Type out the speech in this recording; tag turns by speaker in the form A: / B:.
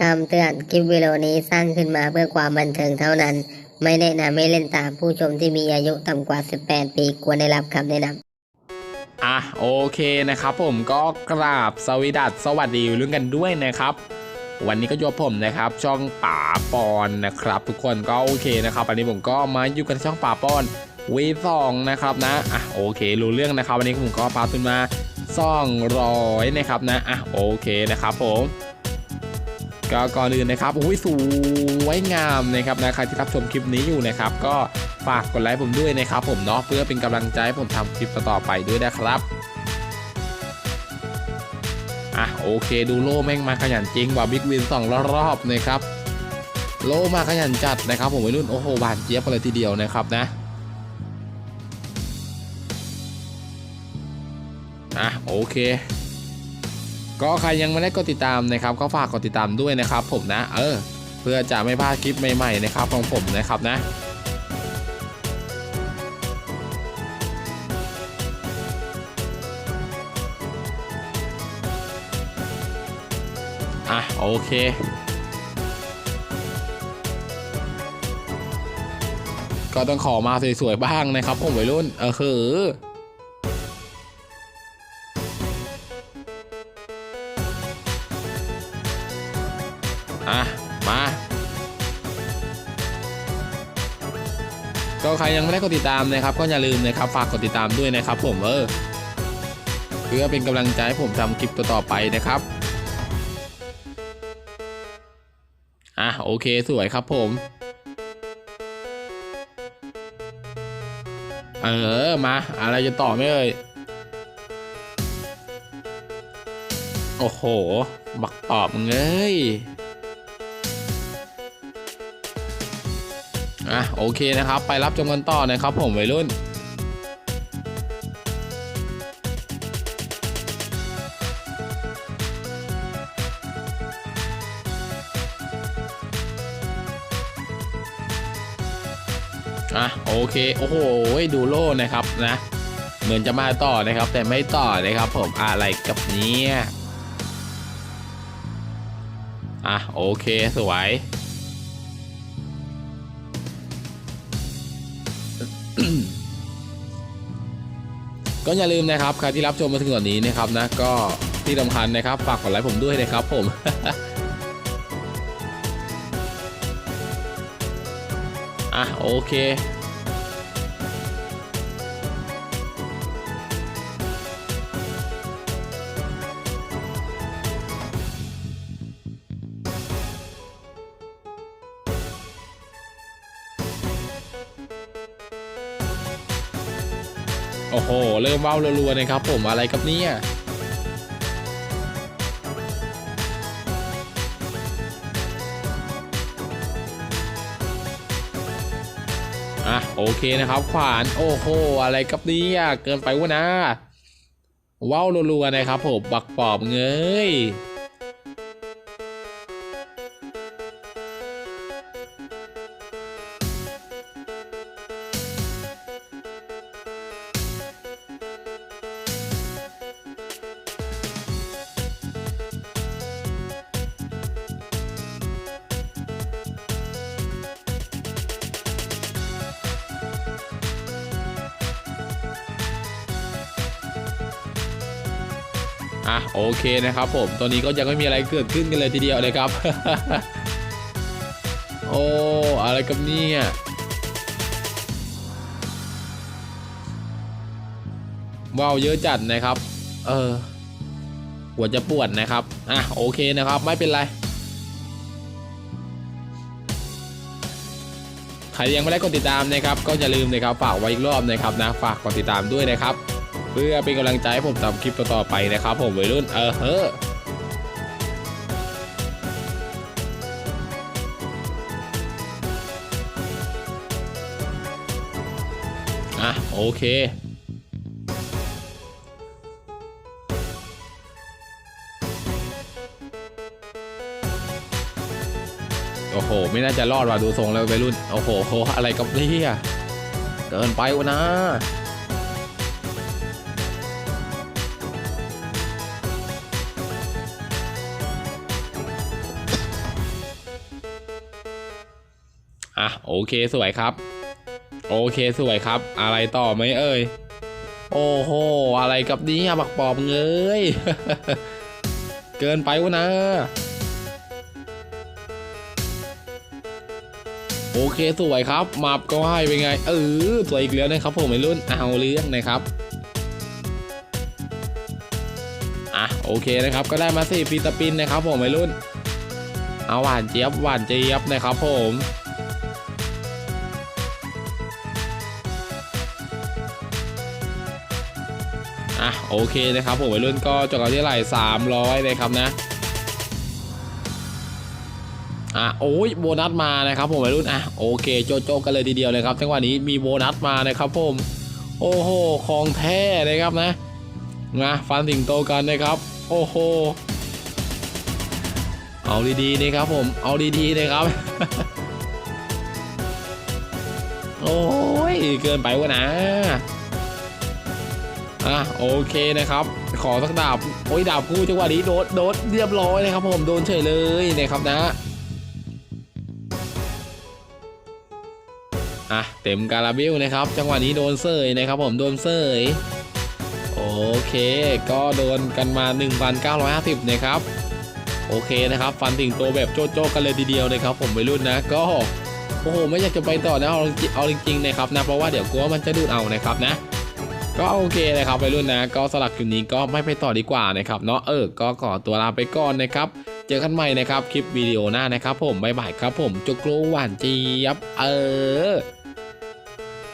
A: คำเตือนคลิปวิดีโอนี้สร้างขึ้นมาเพื่อความบันเทิงเท่านั้น ไม่แนะนำให้เล่นตามผู้ชมที่มีอายุต่ำกว่า 18 ปีควรได้รับคำแนะนำ
B: อะโอเคนะครับผมก็กราบสวีดัสสวัสดีเรื่องกันด้วยนะครับ วันนี้ก็อยู่กับผมนะครับ ช่องป่าปอนนะครับ ทุกคนก็โอเคนะครับวันนี้ผมก็มาอยู่กันช่องป่าปอนวีสองนะครับนะอะโอเค รู้เรื่องนะครับวันนี้ผมก็พาขึ้นมาซ่องร้อยนะครับนะอะโอเคนะครับผม ก็ก่อนอื่นนะครับอุ้ยสวยงามนะครับนะใครที่รับชมคลิปนี้อยู่นะครับ ก็ฝากกดไลค์ผมด้วยนะครับ ผมเนาะเพื่อเป็นกำลังใจให้ผมทำคลิปต่อไปด้วยนะครับอะโอเคดูโล่แม่งมาขยันจริงว่ะบิ๊กวินสองรอบๆนะครับ โล่มาขยันจัดนะครับ ผมวัยรุ่นโอ้โหบานเจี๊ยบเลยทีเดียวนะครับนะอะโอเค ก็ใครยังไม่ได้กดติดตามนะครับ ก็ฝากกดติดตามด้วยนะครับ ผมนะ เออ เพื่อจะไม่พลาดคลิปใหม่ๆนะครับของผมนะครับนะอะโอเคก็ต้องขอมาสวยๆบ้างนะครับผมวัยรุ่น เออคือ มา ก็ใครยังไม่ได้กดติดตามนะครับ ก็อย่าลืมนะครับฝากกดติดตามด้วยนะครับผมเออเพื่อเป็นกำลังใจให้ผมทำคลิปต่อๆไปนะครับอะโอเคสวยครับผมเออมา อะไรจะต่อไม่เอ่ยโอ้โห บักตอบมึงเอ้ย อะโอเคนะครับ ไปรับชมกันต่อนะครับ ผมวัยรุ่นอะโอเคโอ้โหดูโล่นะครับนะ เหมือนจะมาต่อนะครับ แต่ไม่ต่อนะครับ ผมอะไรกับเนี้ยอะโอเคสวย ก็อย่าลืมนะครับใครที่รับชมมาถึงตอนนี้นะครับนะก็ที่สำคัญนะครับฝากกดไลค์ผมด้วยนะครับผมอะโอเค อ้โห เริ่มเว้ารัวๆนะครับ ผมอะไรกับเนี่ยอะโอเคนะครับ ขวานโอ้โหอะไรกับเนี่ยเกินไปวะนะว้าวรัวๆนะครับผมบักปอบเงย อะโอเคนะครับผมตอนนี้ก็ยังไม่มีอะไรเกิดขึ้นกันเลยทีเดียวเลยครับ โอ้อะไรกับเนี่ยว้าวเยอะจัดนะครับ เออหัวจะปวดนะครับ อะโอเคนะครับไม่เป็นไร ใครยังไม่ได้กดติดตามนะครับ ก็อย่าลืมนะครับฝากไว้อีกรอบนะครับนะฝากกดติดตามด้วยนะครับ พื่อเป็นกำลังใจให้ผมทำคลิปต่อๆไปนะครับ ผมวัยรุ่นเออเฮ้ออะโอเคโอ้โห ไม่น่าจะรอดว่ะดูทรงแล้ววัยรุ่น โอ้โห อะไรกับเนี่ยเกินไปวะนะ อะโอเคสวยครับ โอเคสวยครับ อะไรต่อไหมเอ่ย โอ้โห อะไรกับนี้อะบักปอบเงยเกินไปวะนะโอเคสวยครับมาบก็ให้เป็นไง เออสวยอีกแล้วนะครับผมไอ้รุ่นเอาเรื่องนะครับอะโอเคนะครับก็ได้มาสี่ฟีตปินนะครับผมไอ้รุ่นเอาหวานเจี๊ยบหวานเจี๊ยบนะครับผม โอเคนะครับผมวัยรุ่นก็จบกันที่ไหร่300เลยครับนะอะโอ้ยโบนัสมานะครับผมวัยรุ่นอะโอเคโจโจกันเลยทีเดียวเลยครับจังหวะนี้มีโบนัสมานะครับผมโอ้โหของแท้เลยครับนะนะฟันสิงโตกันนะครับ โอ้โหเอาดีๆนะครับผมเอาดีๆนะครับ โอ้ยเกินไปวะนะ อะโอเคนะครับ ขอสักดาบโอ้ยดาบคู่จังหวะนี้โดดโดดเรียบร้อยนะครับผมโดนเฉยเลยนะครับนะอะเต็มการาเบลนะครับ จังหวะนี้โดนเซยนะครับ ผมโดนเซยโอเค ก็โดนกันมา 1,950 นะครับ โอเคนะครับ ฟันติ่งโตแบบโจ๊กๆกันเลยทีเดียวนะครับ ผมไปรุ่นนะก็โอ้โหไม่อยากจะไปต่อนะเอาจริงเอาจริงๆนะครับนะเพราะว่าเดี๋ยวกลัวมันจะดูดเอานะครับนะ ก็โอเคนะครับไปรุ่นนะ ก็สลักคลิปนี้ก็ไม่ไปต่อดีกว่านะครับเนาะเออก็ขอตัวลาไปก่อนนะครับเจอกันใหม่นะครับคลิปวิดีโอหน้านะครับ ผมบ๊ายบายครับผมจุกรูหวานเจี๊ยบเออ